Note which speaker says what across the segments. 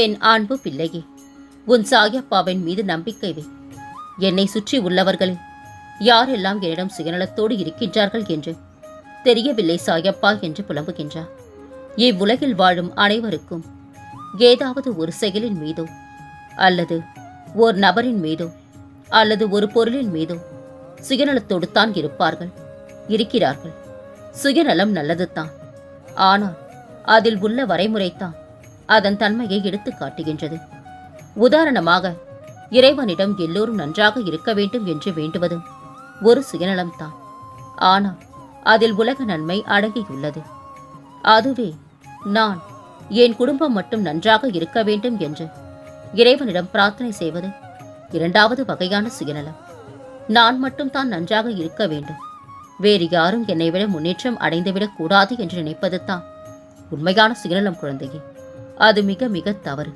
Speaker 1: என் அன்பு பிள்ளையே? உன் சாயப்பாவின் மீது நம்பிக்கை வை. என்னை சுற்றி உள்ளவர்களில் யாரெல்லாம் என்னிடம் சுயநலத்தோடு இருக்கின்றார்கள் என்று? தெரியவில்லை சாயப்பா என்று புலம்புகின்றார். இவ்வுலகில் வாழும் அனைவருக்கும் ஏதாவது ஒரு செயலின் மீதோ அல்லது ஒரு நபரின் மீதோ அல்லது ஒரு பொருளின் மீதோ சுயநலத்தோடு தான் இருப்பார்கள் இருக்கிறார்கள். சுயநலம் நல்லதுதான். ஆனால் அதில் உள்ள வரைமுறைதான். அதன் தன்மையை எடுத்துக் காட்டுகின்றது. உதாரணமாக இறைவனிடம் எல்லோரும் நன்றாக இருக்க வேண்டும் என்று வேண்டுவது ஒரு சுயநலம்தான். ஆனால் அதில் உலக நன்மை அடங்கியுள்ளது. அதுவே நான் என் குடும்பம் மட்டும் நன்றாக இருக்க வேண்டும் என்று இறைவனிடம் பிரார்த்தனை செய்வது இரண்டாவது வகையான சுயநலம். நான் மட்டும் தான் நன்றாக இருக்க வேண்டும். வேறு யாரும் என்னை விட முன்னேற்றம் அடைந்துவிடக் கூடாது என்று நினைப்பது தான் உண்மையான சுயநலம் குழந்தையே. அது மிக மிக தவறு.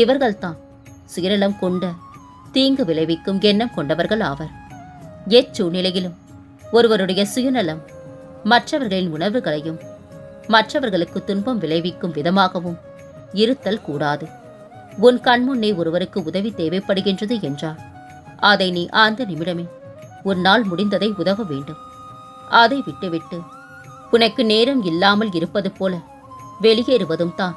Speaker 1: இவர்கள்தான் சுயநலம் கொண்ட தீங்கு விளைவிக்கும் எண்ணம் கொண்டவர்கள் ஆவர். எச்சூழ்நிலையிலும் ஒருவருடைய சுயநலம் மற்றவர்களின் உணர்வுகளையும் மற்றவர்களுக்கு துன்பம் விளைவிக்கும் விதமாகவும் இருத்தல் கூடாது. உன் கண்முன்னே ஒருவருக்கு உதவி தேவைப்படுகின்றது என்றால் அதை நீ அந்த நிமிடமே உன்னால் முடிந்ததை உதவ வேண்டும். அதை விட்டுவிட்டு உனக்கு நேரம் இல்லாமல் இருப்பது போல வெளியேறுவதும் தான்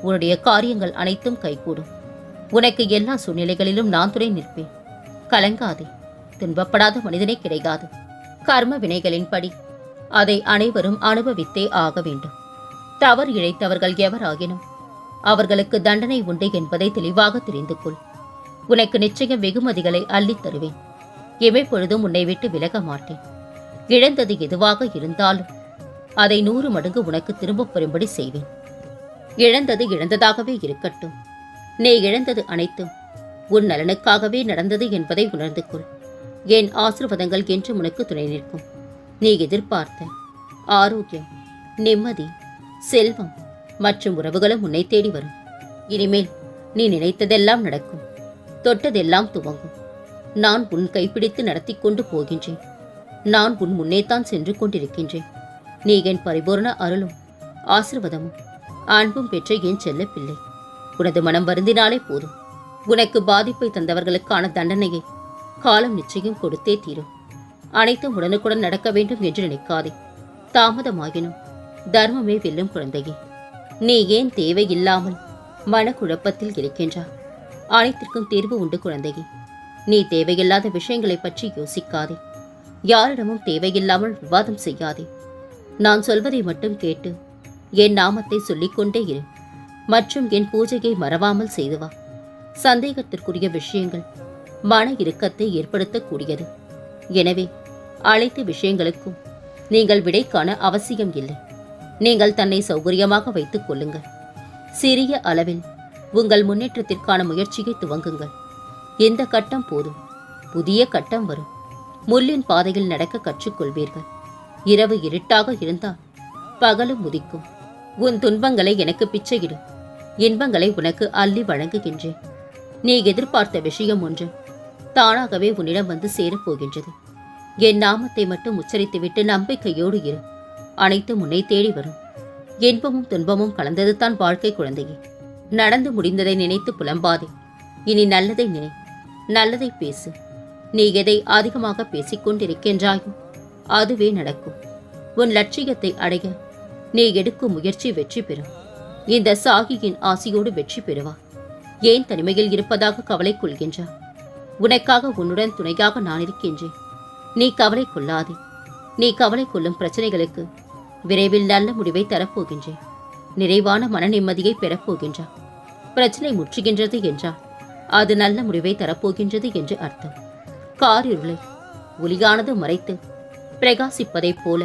Speaker 1: உன்னுடைய காரியங்கள் அனைத்தும் கைகூடும். உனக்கு எல்லா சூழ்நிலைகளிலும் நான் துணை நிற்பேன். கலங்காதே. துன்பப்படாத மனிதனே கிடைக்காது கர்ம வினைகளின்படி அதை அனைவரும் அனுபவித்தே ஆக வேண்டும். தவறு இழைத்தவர்கள் எவராகினும் அவர்களுக்கு தண்டனை உண்டு என்பதை தெளிவாக தெரிந்து கொள். உனக்கு நிச்சயம் வெகுமதிகளை அள்ளித் தருவேன். எமைப்பொழுதும் உன்னை விட்டு விலக மாட்டேன். இழந்தது எதுவாக இருந்தாலும் அதை நூறு மடங்கு உனக்கு திரும்பப் பெறும்படி செய்வேன். இழந்தது இழந்ததாகவே இருக்கட்டும். நீ இழந்தது அனைத்தும் உன் நலனுக்காகவே நடந்தது என்பதை உணர்ந்து கொள். என் ஆசிர்வாதங்கள் என்று உனக்கு துணை நிற்கும். நீ எதிர்பார்த்த ஆரோக்கியம் நிம்மதி செல்வம் மற்றும் உறவுகளும் உன்னை தேடி வரும். இனிமேல் நீ நினைத்ததெல்லாம் நடக்கும். தொட்டதெல்லாம் துவங்கும். நான் உன் கைப்பிடித்து நடத்தி கொண்டு போகின்றேன். நான் உன் முன்னேத்தான் சென்று கொண்டிருக்கின்றேன். நீ என் பரிபூர்ண அருளும் ஆசிர்வாதமும் அன்பும் பெற்ற என் செல்ல பிள்ளை உனது மனம் வருந்தினாலே போதும். உனக்கு பாதிப்பை தந்தவர்களுக்கான தண்டனையை காலம் நிச்சயம் கொடுத்தே தீரும். அனைத்தும் உடனுக்குடன் நடக்க வேண்டும் என்று நினைக்காதே. தாமதமாகினும் தர்மமே வெல்லும் குழந்தையே. நீ ஏன் தேவையில்லாமல் மனக்குழப்பத்தில் இருக்கின்றாய்? அனைத்திற்கும் தீர்வு உண்டு குழந்தையே. நீ தேவையில்லாத விஷயங்களை பற்றி யோசிக்காதே. யாரிடமும் தேவையில்லாமல் விவாதம் செய்யாதே. நான் சொல்வதை மட்டும் கேட்டு என் நாமத்தை சொல்லிக்கொண்டே இரு. மற்றும் என் பூஜையை மறவாமல் செய்து வா. சந்தேகத்திற்குரிய விஷயங்கள் மன இறுக்கத்தை ஏற்படுத்தக்கூடியது. எனவே அனைத்து விஷயங்களுக்கும் நீங்கள் விடை காண அவசியம் இல்லை. நீங்கள் தன்னை சௌகரியமாக வைத்துக் கொள்ளுங்கள். சிறிய அளவில் உங்கள் முன்னேற்றத்திற்கான முயற்சியை துவங்குங்கள். இந்த கட்டம் போதும். புதிய கட்டம் வரும். முள்ளின் பாதையில் நடக்க கற்றுக்கொள்வீர்கள். இரவு இருட்டாக இருந்தால் பகலும் உதிக்கும். உன் துன்பங்களை எனக்கு பிச்சையிடு. இன்பங்களை உனக்கு அள்ளி வழங்குகின்றேன். நீ எதிர்பார்த்த விஷயம் ஒன்று தானாகவே உன்னிடம் வந்து சேரப்போகின்றது. என் நாமத்தை மட்டும் உச்சரித்துவிட்டு நம்பிக்கையோடு இரு. அனைத்து முன்னை தேடி வரும். இன்பமும் துன்பமும் கலந்தது தான் வாழ்க்கை குழந்தையே. நடந்து முடிந்ததை நினைத்து புலம்பாதே. இனி நல்லதை நினை நல்லதை பேசு. நீ எதை அதிகமாக பேசிக்கொண்டிருக்கின்றாயோ அதுவே நடக்கும். உன் லட்சியத்தை அடைய நீ எடுக்கும் முயற்சி வெற்றி பெறும். இந்த சாகியின் ஆசியோடு வெற்றி பெறுவா. ஏன் தனிமையில் இருப்பதாக கவலை கொள்கின்றாய் உனக்காக உன்னுடன் துணையாக நான் இருக்கின்றேன். நீ கவலை கொள்ளாதே. நீ கவலை கொள்ளும் பிரச்சனைகளுக்கு விரைவில் நல்ல முடிவை தரப்போகின்றேன். நிறைவான மன நிம்மதியை பெறப்போகின்றார் பிரச்சனை முற்றுகின்றது என்றால் அது நல்ல முடிவை தரப்போகின்றது என்று அர்த்தம். காரிருளை ஒளியானது மறைத்து பிரகாசிப்பதைப் போல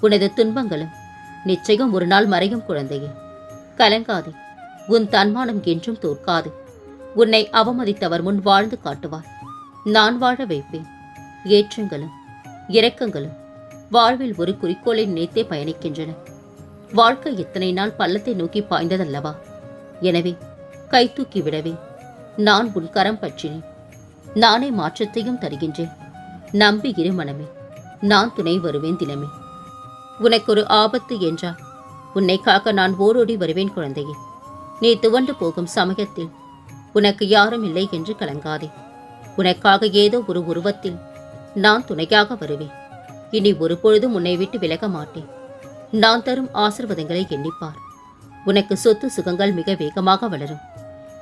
Speaker 1: உனது துன்பங்களும் நிச்சயம் ஒரு நாள் மறையும் குழந்தையே. கலங்காதே. உன் தன்மானம் என்றும் தோற்காது. உன்னை அவமதித்தவர் முன் வாழ்ந்து காட்டுவார். நான் வாழ வைப்பேன். ஏற்றங்களும் இரக்கங்களும் வாழ்வில் ஒரு குறிக்கோளை நினைத்தே பயணிக்கின்றன. வாழ்க்கை இத்தனை நாள் பள்ளத்தை நோக்கி பாய்ந்ததல்லவா? எனவே கை தூக்கி விடவே நான் உன் கரம் பற்றினேன். நானே மாற்றத்தையும் தருகின்றேன். நம்பி இரு மனமே. நான் துணை வருவேன் தினமே. உனக்கு ஒரு ஆபத்து என்றால் உன்னை காக்க நான் ஓடோடி வருவேன் குழந்தையே. நீ துவண்டு போகும் சமயத்தில் உனக்கு யாரும் இல்லை என்று கலங்காதே. உனக்காக ஏதோ ஒரு உருவத்தில் நான் துணையாக வருவேன். இனி ஒரு பொழுதும் உன்னை விட்டு விலக மாட்டேன். நான் தரும் ஆசிர்வாதங்களை எண்ணிப்பார். உனக்கு சொத்து சுகங்கள் மிக வேகமாக வளரும்.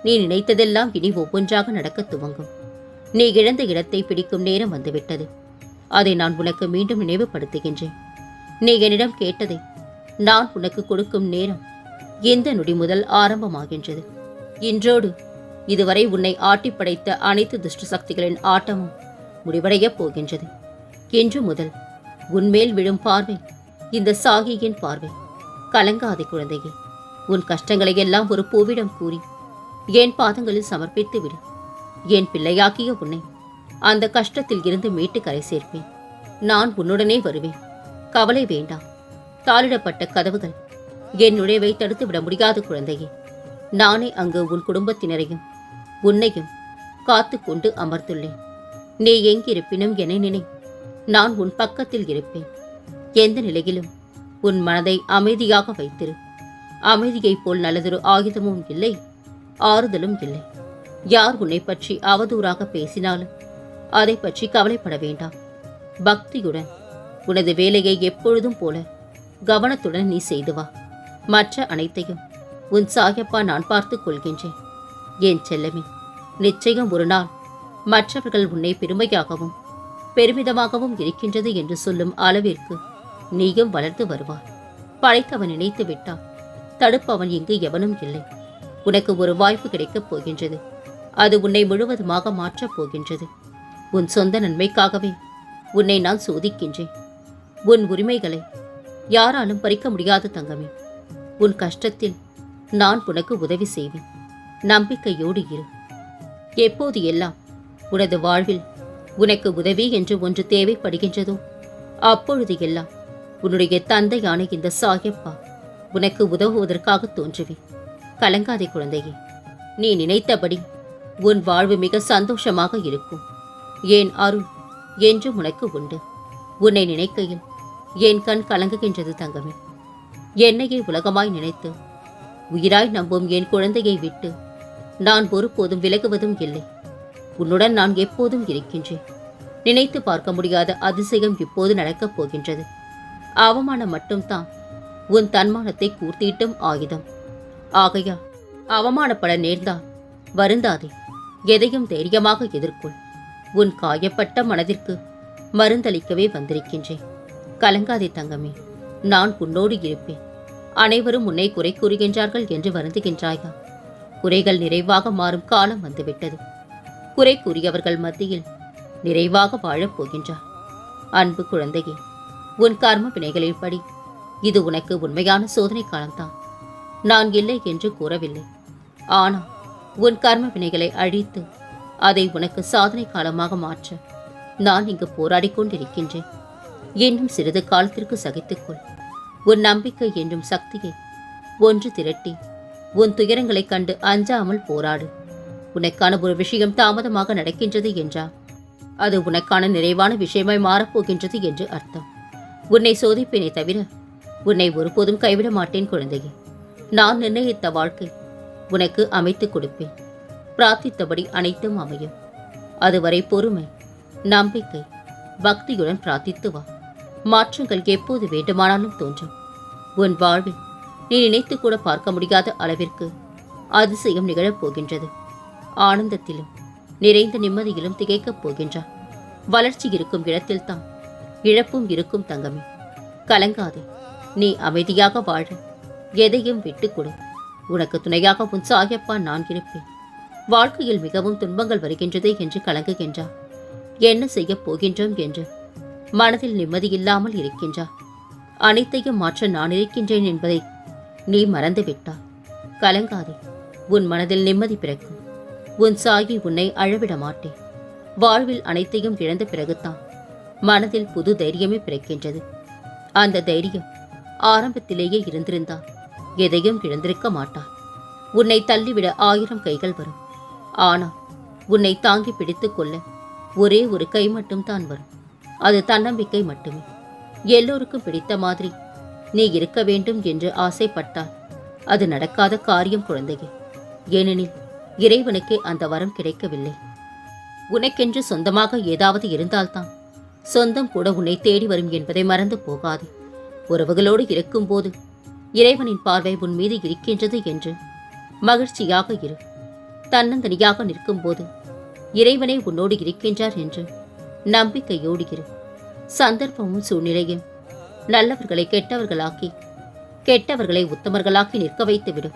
Speaker 1: நீ நினைத்ததெல்லாம் இனி ஒவ்வொன்றாக நடக்கத் துவங்கும். நீ இழந்த இடத்தை பிடிக்கும் நேரம் வந்துவிட்டது. அதை நான் உனக்கு மீண்டும் நினைவுபடுத்துகின்றேன். நீ என்னிடம் கேட்டதை நான் உனக்கு கொடுக்கும் நேரம் இந்த நொடி முதல் ஆரம்பமாகின்றது. இன்றோடு இதுவரை உன்னை ஆட்டி படைத்த அனைத்து துஷ்ட சக்திகளின் ஆட்டமும் முடிவடையப் போகின்றது. இன்று முதல் உன்மேல் விழும் பார்வை இந்த சாகியின் பார்வை. கலங்காதே குழந்தையே உன் கஷ்டங்களை எல்லாம் ஒரு பூவிடம் கூறி என் பாதங்களில் சமர்ப்பித்து விடு. என் பிள்ளையாக்கிய உன்னை அந்த கஷ்டத்தில் இருந்து மீட்டு கரை சேர்ப்பேன். நான் உன்னுடனே வருவேன். கவலை வேண்டாம். தாளிடப்பட்ட கதவுகள். என் நுழைவை தடுத்து விட முடியாத குழந்தையே. நானே அங்கு உன் குடும்பத்தினரையும் உன்னையும் காத்து கொண்டு அமர்ந்துள்ளேன். நீ எங்கிருப்பினும் என நினை. நான் உன் பக்கத்தில் இருப்பேன். எந்த நிலையிலும் உன் மனதை அமைதியாக வைத்திரு. அமைதியைப் போல் நல்லதொரு ஆயுதமும் இல்லை ஆறுதலும் இல்லை. யார் உன்னை பற்றி அவதூறாக பேசினாலும் அதை பற்றி கவலைப்பட வேண்டாம். பக்தியுடன் உனது வேலையை எப்பொழுதும் போல கவனத்துடன் நீ செய்து வா. மற்ற அனைத்தையும் உன் சாயப்பா நான் பார்த்துக் கொள்கின்றேன். என் செல்லமே நிச்சயம் ஒரு நாள் மற்றவர்கள் உன்னை பெருமையாகவும் பெருமிதமாகவும் இருக்கின்றது என்று சொல்லும் அளவிற்கு நீயும் வளர்ந்து வருவாய். படைத்தவன் நினைத்து விட்டான் தடுப்பவன் இங்கு எவனும் இல்லை. உனக்கு ஒரு வாய்ப்பு கிடைக்கப் போகின்றது அது உன்னை முழுவதுமாக மாற்றப் போகின்றது. உன் சொந்த நன்மைக்காகவே உன்னை நான் சோதிக்கின்றேன். உன் உரிமைகளை யாராலும் பறிக்க முடியாது தங்கமே. உன் கஷ்டத்தில் நான் உனக்கு உதவி செய்வேன். நம்பிக்கையோடு இரு. எப்போது எல்லாம் உனது வாழ்வில் உனக்கு உதவி என்று ஒன்று தேவைப்படுகின்றதோ அப்பொழுது எல்லாம் உன்னுடைய தந்தையான இந்த சாயப்பா உனக்கு உதவுவதற்காக தோன்றுவேன். கலங்காதே குழந்தையே நீ நினைத்தபடி உன் வாழ்வு மிக சந்தோஷமாக இருக்கும். ஏன் அருள் என்றும் உனக்கு உண்டு. உன்னை நினைக்கையில் என் கண் கலங்குகின்றது தங்கமே. என்னையே உலகமாய் நினைத்து உயிராய் நம்பும் என் குழந்தையை விட்டு நான் ஒருபோதும் விலகுவதும் இல்லை. உன்னுடன் நான் எப்போதும் இருக்கின்றேன். நினைத்து பார்க்க முடியாத அதிசயம் இப்போது நடக்கப் போகின்றது. அவமானம் மட்டும்தான் உன் தன்மானத்தை கூர்த்திட்டும் ஆயுதம். ஆகையா அவமானப்பட நேர்ந்தால் வருந்தாதே. எதையும் தைரியமாக எதிர்கொள். உன் காயப்பட்ட மனதிற்கு மருந்தளிக்கவே வந்திருக்கின்றேன். கலங்காதே தங்கமே. நான் உன்னோடு இருப்பேன். அனைவரும் உன்னை குறை கூறுகின்றார்கள் என்று வருந்துகின்றாயா? குறைகள் நிறைவாக மாறும் காலம் வந்துவிட்டது. குறை கூறியவர்கள் மத்தியில் நிறைவாக வாழப் போகின்றார் அன்பு குழந்தையே உன் கர்ம வினைகளின்படி இது உனக்கு உண்மையான சோதனை காலம்தான். நான் இல்லை என்று கூறவில்லை. ஆனால் உன் கர்ம வினைகளை அழித்து அதை உனக்கு சாதனை காலமாக மாற்ற நான் இங்கு போராடிக் கொண்டிருக்கின்றேன். இன்னும் சிறிது காலத்திற்கு சகித்துக்கொள். உன் நம்பிக்கை என்னும் சக்தியை ஒன்று திரட்டி உன் துயரங்களைக் கண்டு அஞ்சாமல் போராடு. உனக்கான ஒரு விஷயம் தாமதமாக நடக்கின்றது என்றா? அது உனக்கான நிறைவான விஷயமாய் மாறப்போகின்றது என்று அர்த்தம். உன்னை சோதிப்பேனே தவிர உன்னை ஒருபோதும் கைவிட மாட்டேன் குழந்தையே. நான் நிர்ணயித்த வாழ்க்கை உனக்கு அமைத்துக் கொடுப்பேன். பிரார்த்தித்தபடி அனைத்தும் அமையும். அதுவரை பொறுமை நம்பிக்கை பக்தியுடன் பிரார்த்தித்து வா. மாற்றங்கள் எப்போது வேண்டுமானாலும் தோன்றும். உன் வாழ்வில் நீ நினைத்து கூட பார்க்க முடியாத அளவிற்கு அதிசயம் நிகழப் போகின்றது. ஆனந்தத்திலும் நிறைந்த நிம்மதியிலும் திகைக்கப் போகின்றார் வளர்ச்சி இருக்கும் இடத்தில்தான் இழப்பும் இருக்கும் தங்கமே. கலங்காதே நீ அமைதியாக வாழ. எதையும் விட்டுக்கொடு. உனக்கு துணையாக உன் சாயப்பா நான் இருப்பேன். வாழ்க்கையில் மிகவும் துன்பங்கள் வருகின்றது என்று கலங்குகின்றார் என்ன செய்யப் போகின்றோம் என்று மனதில் நிம்மதியில்லாமல் இருக்கின்றார். அனைத்தையும் மாற்ற நான் இருக்கின்றேன் என்பதை நீ மறந்துவிட்டாய். கலங்காதே உன் மனதில் நிம்மதி பிறக்கும். உன் சாகி உன்னை அழவிட மாட்டேன் வாழ்வில் அனைத்தையும் இழந்த பிறகுதான் மனதில் புது தைரியமே பிறக்கின்றது. அந்த தைரியம் ஆரம்பத்திலேயே இருந்திருந்தால் எதையும் இழந்திருக்க மாட்டார் உன்னை தள்ளிவிட ஆயிரம் கைகள் வரும். ஆனால் உன்னை தாங்கி பிடித்துக் கொள்ள ஒரே ஒரு கை மட்டும் தான் வரும். அது தன்னம்பிக்கை மட்டுமே. எல்லோருக்கும் பிடித்த மாதிரி. நீ இருக்க வேண்டும் என்று ஆசைப்பட்டால் அது நடக்காத காரியம் குழந்தையே. ஏனெனில் இறைவனுக்கே அந்த வரம் கிடைக்கவில்லை. உனக்கென்று சொந்தமாக ஏதாவது இருந்தால்தான் சொந்தம் கூட உன்னை தேடி வரும் என்பதை மறந்து போகாதே. உறவுகளோடு இருக்கும்போது இறைவனின் பார்வை உன் மீது இருக்கின்றது என்று மகிழ்ச்சியாக இரு. தன்னந்தனியாக நிற்கும்போது இறைவனே உன்னோடு இருக்கின்றார் என்று நம்பிக்கையோடு இரு. சந்தர்ப்பமும் சூழ்நிலையும். நல்லவர்களை கெட்டவர்களாக்கி கெட்டவர்களை உத்தமர்களாக்கி நிற்க வைத்து விடும்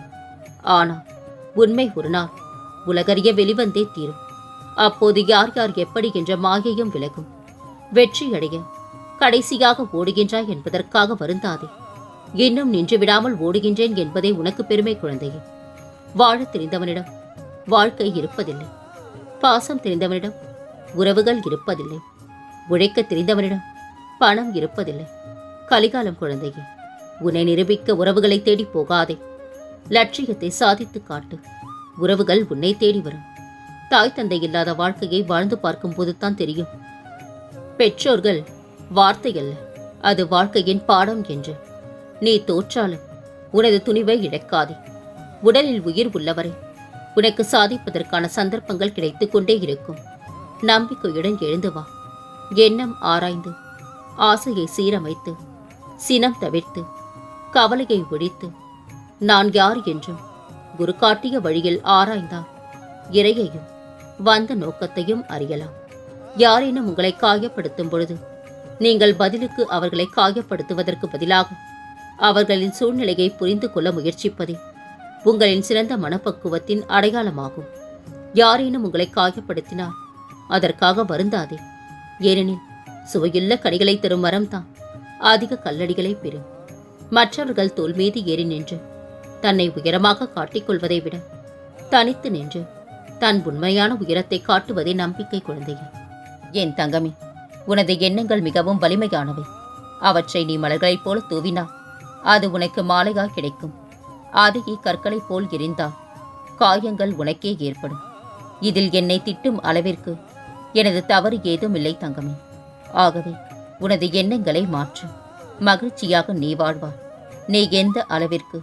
Speaker 1: ஆனால் உண்மை ஒரு நாள் உலகறிய வெளிவந்தே தீரும். அப்போது யார் யார் எப்படி என்ற மாயையும் விலகும். வெற்றியடைய கடைசியாக ஓடுகின்றாய் என்பதற்காக வருந்தாதே. இன்னும் நின்று விடாமல் ஓடுகின்றேன் என்பதே உனக்கு பெருமை குழந்தையே. வாழ தெரிந்தவனிடம் வாழ்க்கை இருப்பதில்லை. பாசம் தெரிந்தவனிடம் உறவுகள் இருப்பதில்லை. உழைக்க தெரிந்தவனிடம் பணம் இருப்பதில்லை. கலிகாலம் குழந்தையே உன்னை நிரூபிக்க உறவுகளை தேடி போகாதே. லட்சியத்தை சாதித்து காட்டு. உறவுகள் உன்னை தேடி வரும். தாய் தந்தை இல்லாத வாழ்க்கையை வாழ்ந்து பார்க்கும்போது தான் தெரியும். பெற்றோர்கள் வார்த்தை அல்ல அது வாழ்க்கையின் பாடம் என்று. நீ தோற்றாலும் உனது துணிவை இழக்காதே. உடலில் உயிர் உள்ளவரை உனக்கு சாதிப்பதற்கான சந்தர்ப்பங்கள் கிடைத்து கொண்டே இருக்கும். நம்பிக்கையுடன் எழுந்து வா. எண்ணம் ஆராய்ந்து ஆசையை சீரமைத்து சினம் தவிர்த்து கவலையை ஒழித்து நான் யார் என்றும் குரு காட்டிய வழியில் ஆராய்ந்தால் இறையையும் வந்த நோக்கத்தையும் அறியலாம். யாரேனும் உங்களை காயப்படுத்தும் பொழுது நீங்கள் பதிலுக்கு அவர்களை காயப்படுத்துவதற்கு பதிலாக அவர்களின் சூழ்நிலையை புரிந்து கொள்ள முயற்சிப்பதே உங்களின் சிறந்த மனப்பக்குவத்தின் அடையாளமாகும். யாரேனும் உங்களை காயப்படுத்தினால் அதற்காக வருந்தாதே. ஏனெனில் சுவையுள்ள கனிகளை தரும் மரம்தான். அதிக கல்லடிகளை பெறும். மற்றவர்கள் தோல் மீது ஏறி நின்று தன்னை உயரமாக காட்டிக்கொள்வதை விட தனித்து நின்று தன் உண்மையான உயரத்தை காட்டுவதே நம்பிக்கை குழந்தையே. என் தங்கமே உனது எண்ணங்கள் மிகவும் வலிமையானவை. அவற்றை நீ மலர்களைப் போல தூவினால் அது உனக்கு மாலையா கிடைக்கும். அதையே கற்களைப் போல் எரிந்தால் காயங்கள் உனக்கே ஏற்படும். இதில் என்னை திட்டும் அளவிற்கு எனது தவறு ஏதும் இல்லை தங்கமே ஆகவே உனது எண்ணங்களை மாற்று. மகிழ்ச்சியாக நீ வாழ்வாய். நீ எந்த அளவிற்கு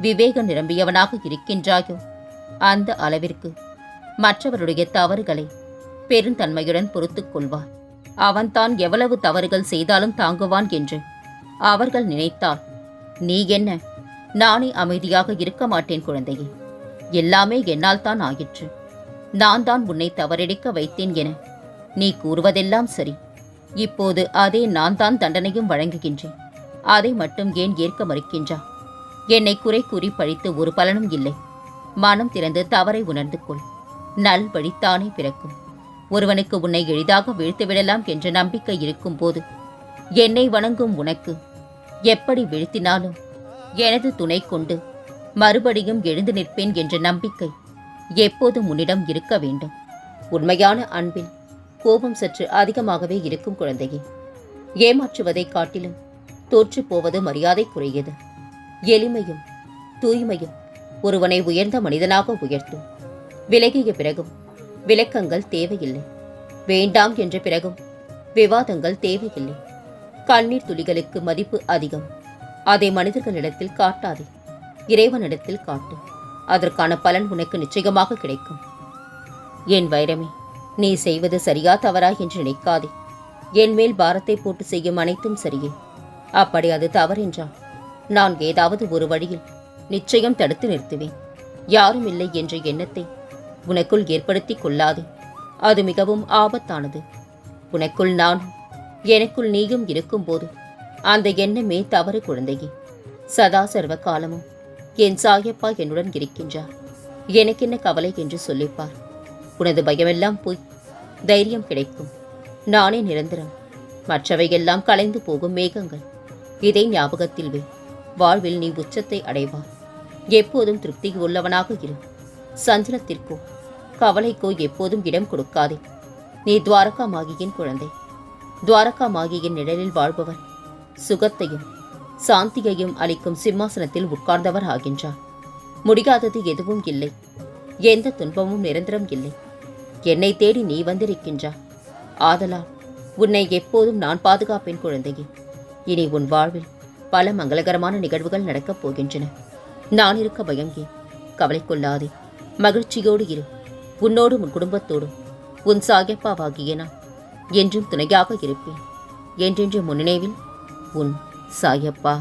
Speaker 1: விவேகம் நிரம்பியவனாக இருக்கின்றாயோ அந்த அளவிற்கு மற்றவருடைய தவறுகளை பெருந்தன்மையுடன் பொறுத்து கொள்வார் அவன்தான் எவ்வளவு தவறுகள் செய்தாலும் தாங்குவான் என்று அவர்கள் நினைத்தால் நீ என்ன? நானே அமைதியாக இருக்க மாட்டேன் குழந்தையே. எல்லாமே என்னால் தான் ஆயிற்று. நான் தான் உன்னை தவறெடுக்க வைத்தேன் என. நீ கூறுவதெல்லாம் சரி. இப்போது அதே நான் தான் தண்டனையும் வழங்குகின்றேன். அதை மட்டும் ஏன் ஏற்க மறுக்கின்றா? என்னை குறை கூறி பழித்து ஒரு பலனும் இல்லை. மனம் திறந்து தவறை உணர்ந்து கொள். நல் வழித்தானே பிறக்கும். ஒருவனுக்கு உன்னை எளிதாக வீழ்த்துவிடலாம் என்ற நம்பிக்கை இருக்கும்போது என்னை வணங்கும் உனக்கு எப்படி வீழ்த்தினாலும் எனது துணை கொண்டு மறுபடியும் எழுந்து நிற்பேன் என்ற நம்பிக்கை எப்போதும் உன்னிடம் இருக்க வேண்டும். உண்மையான அன்பில் கோபம் சற்று அதிகமாகவே இருக்கும் குழந்தையே. ஏமாற்றுவதைக் காட்டிலும் தோற்றுப் போவது மரியாதைக்குரியது. எளிமையும் தூய்மையும் ஒருவனை உயர்ந்த மனிதனாக உயர்த்தும். விலகிய பிறகும் விளக்கங்கள் தேவையில்லை. வேண்டாம் என்ற பிறகும் விவாதங்கள் தேவையில்லை. கண்ணீர் துளிகளுக்கு மதிப்பு அதிகம். அதை மனிதர்களிடத்தில் காட்டாதே. இறைவனிடத்தில் காட்டு. அதற்கான பலன் உனக்கு நிச்சயமாக கிடைக்கும். என் வைரமே நீ செய்வது சரியா தவறா என்று நினைக்காதே. என் மேல் பாரத்தை போட்டு செய்யும் அனைத்தும் சரியே. அப்படி அது தவறென்றால் நான் ஏதாவது ஒரு வழியில் நிச்சயம் தடுத்து நிறுத்துவேன். யாரும் இல்லை என்ற எண்ணத்தை உனக்குள் ஏற்படுத்திக் கொள்ளாதே. அது மிகவும் ஆபத்தானது. உனக்குள் நானும் எனக்குள் நீயும் இருக்கும்போது அந்த எண்ணமே தவறு குழந்தையே. சதா சர்வ காலமும் என் சாயப்பா என்னுடன் இருக்கின்றார். எனக்கென்ன கவலை என்று சொல்லிப்பார். உனது பயமெல்லாம் போய் தைரியம் கிடைக்கும். நானே நிரந்தரம். மற்றவையெல்லாம் கலைந்து போகும் மேகங்கள். இதை ஞாபகத்தில் வை. வாழ்வில் நீ உச்சத்தை அடைவார் எப்போதும் திருப்தி உள்ளவனாக இரு. சஞ்சலத்திற்கோ கவலைக்கோ எப்போதும் இடம் கொடுக்காதே. நீ துவாரகா மாகியின் குழந்தை. துவாரகா மாகியின் நிழலில் வாழ்பவர் சுகத்தையும் சாந்தியையும் அளிக்கும் சிம்மாசனத்தில் உட்கார்ந்தவர் ஆகின்றார் முடியாதது எதுவும் இல்லை. எந்த துன்பமும் நிரந்தரம் இல்லை. என்னை தேடி நீ வந்திருக்கின்றா ஆதலால் உன்னை எப்போதும் நான் பாதுகாப்பேன் குழந்தையே. இனி உன் வாழ்வில் பல மங்களகரமான நிகழ்வுகள் நடக்கப் போகின்றன. நான் இருக்க பயங்கே கவலை கொள்ளாதே. மகிழ்ச்சியோடு இரு. உன்னோடு உன் குடும்பத்தோடும். உன் சாயப்பாவாகிய நான் என்றும் துணையாக இருப்பேன். என்றென்று முன்னினைவில் உன் சாயப்பா